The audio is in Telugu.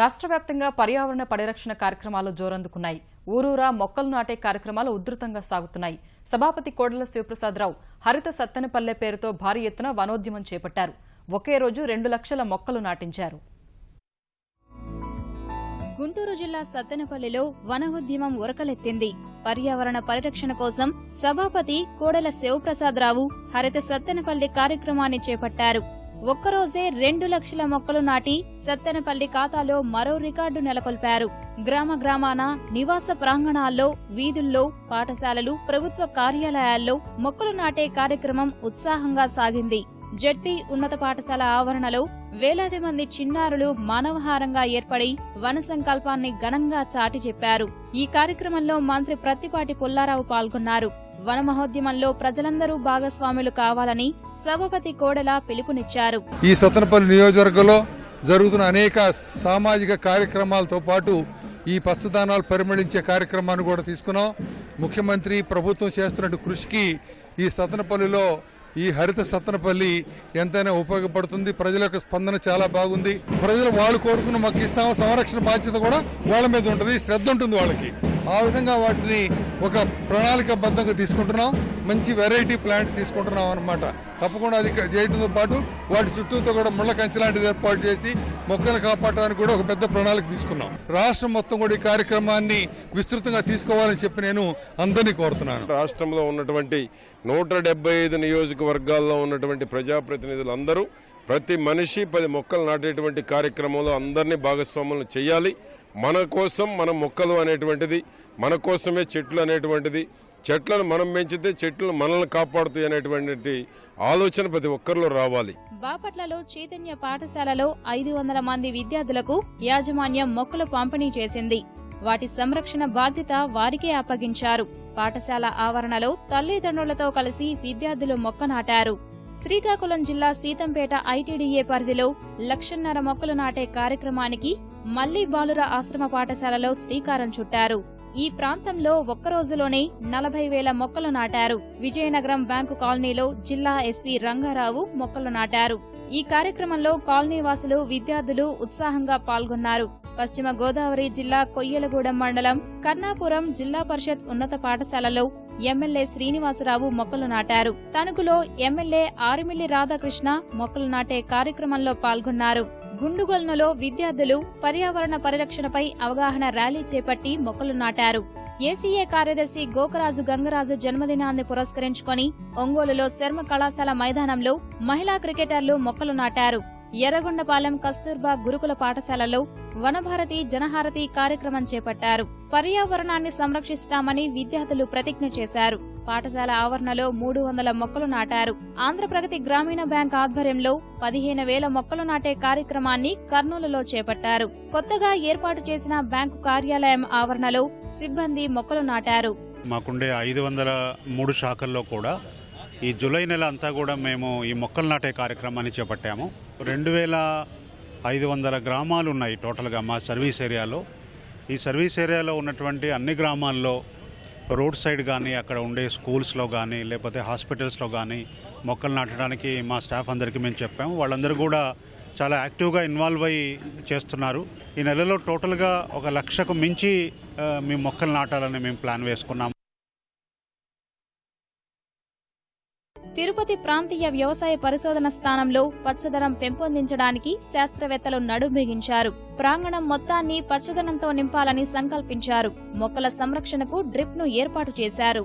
రాష్ట్ర వ్యాప్తంగా పర్యావరణ పరిరక్షణ కార్యక్రమాలు జోరందుకున్నాయి. ఊరూరా మొక్కలు నాటే కార్యక్రమాలు ఉధృతంగా సాగుతున్నాయి. సభాపతి కోడెల శివప్రసాదరావు హరిత సత్తెనపల్లె పేరుతో భారీ ఎత్తున వనోద్యమం చేపట్టారు. ఒకే రోజు రెండు లక్షల మొక్కలు నాటించారు. గుంటూరు జిల్లా సత్తెనపల్లిలో వనోద్యమం ఉరకలెత్తింది. పర్యావరణ పరిరక్షణ కోసం సభాపతి కోడెల శివప్రసాదరావు హరిత సత్తెనపల్లి కార్యక్రమాన్ని చేపట్టారు. ఒక్కరోజే రెండు లక్షల మొక్కలు నాటి సత్తెనపల్లి ఖాతాలో మరో రికార్డు నెలకొల్పారు. గ్రామ గ్రామాన నివాస ప్రాంగణాల్లో వీధుల్లో పాఠశాలలు ప్రభుత్వ కార్యాలయాల్లో మొక్కలు నాటే కార్యక్రమం ఉత్సాహంగా సాగింది. జడ్పీ ఉన్నత పాఠశాల ఆవరణలో వేలాది మంది చిన్నారులు మానవహారంగా ఏర్పడి వన సంకల్పాన్ని ఘనంగా చాటి చెప్పారు. ఈ కార్యక్రమంలో మంత్రి ప్రత్తిపాటి పుల్లారావు పాల్గొన్నారు. వన మహోద్యమంలో ప్రజలందరూ భాగస్వాములు కావాలని సభాపతి కోడెల పిలుపునిచ్చారు. ఈ సత్తనపల్లి నియోజకవర్గంలో జరుగుతున్న అనేక సామాజిక కార్యక్రమాలతో పాటు ఈ పచ్చదానాలు పరిమళించే కార్యక్రమాన్ని కూడా తీసుకున్నాం. ముఖ్యమంత్రి ప్రభుత్వం చేస్తున్నట్టు కృషికి ఈ సతనపల్లిలో ఈ హరిత సత్తనపల్లి ఎంతైనా ఉపయోగపడుతుంది. ప్రజల యొక్క స్పందన చాలా బాగుంది. ప్రజలు వాళ్ళు కోరుకున్న మాకు ఇస్తాము. సంరక్షణ బాధ్యత కూడా వాళ్ళ మీద ఉంటుంది. శ్రద్ధ ఉంటుంది వాళ్ళకి. ఆ విధంగా వాటిని ఒక ప్రణాళికబద్ధంగా తీసుకుంటున్నాం. మంచి వెరైటీ ప్లాంట్ తీసుకుంటున్నాం అనమాట తప్పకుండా అది చేయడంతో పాటు వాటి చుట్టూతో కూడా ముళ్ళ కంచె లాంటిది ఏర్పాటు చేసి మొక్కలు కాపాడడానికి కూడా ఒక పెద్ద ప్రణాళిక తీసుకున్నాం. రాష్ట్రం మొత్తం కూడా ఈ కార్యక్రమాన్ని విస్తృతంగా తీసుకోవాలని చెప్పి నేను అందరినీ కోరుతున్నాను. రాష్ట్రంలో ఉన్నటువంటి నూట ఐదు నియోజకవర్గాల్లో ఉన్నటువంటి ప్రజాప్రతినిధులందరూ ప్రతి మనిషి పది మొక్కలు నాటేటువంటి కార్యక్రమంలో అందరినీ భాగస్వాములను చేయాలి. మన కోసం మన మొక్కలు అనేటువంటిది మన కోసమే చెట్లు అనేటువంటిది చెట్లను మనం పెంచితే చెట్లు మనల్ని కాపాడుతాయి అనేటువంటి ఆలోచన ప్రతి ఒక్కరిలో రావాలి. బాపట్లలో చైతన్య పాఠశాలలో ఐదు వందల మంది విద్యార్థులకు యాజమాన్యం మొక్కలు పంపిణీ చేసింది. వాటి సంరక్షణ బాధ్యత వారికే అప్పగించారు. పాఠశాల ఆవరణలో తల్లిదండ్రులతో కలిసి విద్యార్థులు మొక్క నాటారు. శ్రీకాకుళం జిల్లా సీతంపేట ఐటీడీఏ పరిధిలో లక్షన్నర మొక్కలు నాటే కార్యక్రమానికి మల్లి బాలుర ఆశ్రమ పాఠశాలలో శ్రీకారం చుట్టారు. ఈ ప్రాంతంలో ఒక్క రోజులోనే నలభై వేల మొక్కలు నాటారు. విజయనగరం బ్యాంకు కాలనీలో జిల్లా ఎస్పీ రంగారావు మొక్కలు నాటారు. ఈ కార్యక్రమంలో కాలనీ వాసులు విద్యార్థులు ఉత్సాహంగా పాల్గొన్నారు. పశ్చిమ గోదావరి జిల్లా కొయ్యలగూడెం మండలం కర్ణాపురం జిల్లా పరిషత్ ఉన్నత పాఠశాలలో ఎమ్మెల్యే శ్రీనివాసరావు మొక్కలు నాటారు. తణుకులో ఎమ్మెల్యే ఆరిమిల్లి రాధాకృష్ణ మొక్కలు నాటే కార్యక్రమంలో పాల్గొన్నారు. గుండుగొల్నులో విద్యార్థులు పర్యావరణ పరిరక్షణపై అవగాహన ర్యాలీ చేపట్టి మొక్కలు నాటారు. ఏసీఏ కార్యదర్శి గోకరాజు గంగరాజు జన్మదినాన్ని పురస్కరించుకొని ఒంగోలులో శర్మ కళాశాల మైదానంలో మహిళా క్రికెటర్లు మొక్కలు నాటారు. ఎర్రగొండపాలెం కస్తూర్బా గురుకుల పాఠశాలలో వనభారతి జనహారతి కార్యక్రమం చేపట్టారు. పర్యావరణాన్ని సంరక్షిస్తామని విద్యార్థులు ప్రతిజ్ఞ చేశారు. పాఠశాల ఆవరణలో మూడు వందల మొక్కలు నాటారు. ఆంధ్రప్రగతి గ్రామీణ బ్యాంక్ ఆధ్వర్యంలో పదిహేను వేల మొక్కలు నాటే కార్యక్రమాన్ని కర్నూలులో చేపట్టారు. కొత్తగా ఏర్పాటు చేసిన బ్యాంకు కార్యాలయం ఆవరణలో సిబ్బంది మొక్కలు నాటారు. మాకుండే ఐదు వందల మూడు శాఖల్లో కూడా ఈ జూలై నెల అంతా కూడా మేము ఈ మొక్కలు నాటే కార్యక్రమాన్ని చేపట్టాము. రెండు వేల ఐదు వందల గ్రామాలు ఉన్నాయి టోటల్గా మా సర్వీస్ ఏరియాలో. ఈ సర్వీస్ ఏరియాలో ఉన్నటువంటి అన్ని గ్రామాల్లో రోడ్ సైడ్ కానీ అక్కడ ఉండే స్కూల్స్లో కానీ లేకపోతే హాస్పిటల్స్లో కానీ మొక్కలు నాటడానికి మా స్టాఫ్ అందరికీ మేము చెప్పాము. వాళ్ళందరూ కూడా చాలా యాక్టివ్గా ఇన్వాల్వ్ అయ్యి చేస్తున్నారు. ఈ నెలలో టోటల్గా ఒక లక్షకు మించి మేము మొక్కలు నాటాలని మేము ప్లాన్ వేసుకున్నాము. తిరుపతి ప్రాంతీయ వ్యవసాయ పరిశోధన స్థానంలో పచ్చదనం పెంపొందించడానికి శాస్త్రవేత్తలు నడుంబిగించారు ప్రాంగణం మొత్తాన్ని పచ్చదనంతో నింపాలని సంకల్పించారు. మొక్కల సంరక్షణకు డ్రిప్ను ఏర్పాటు చేశారు.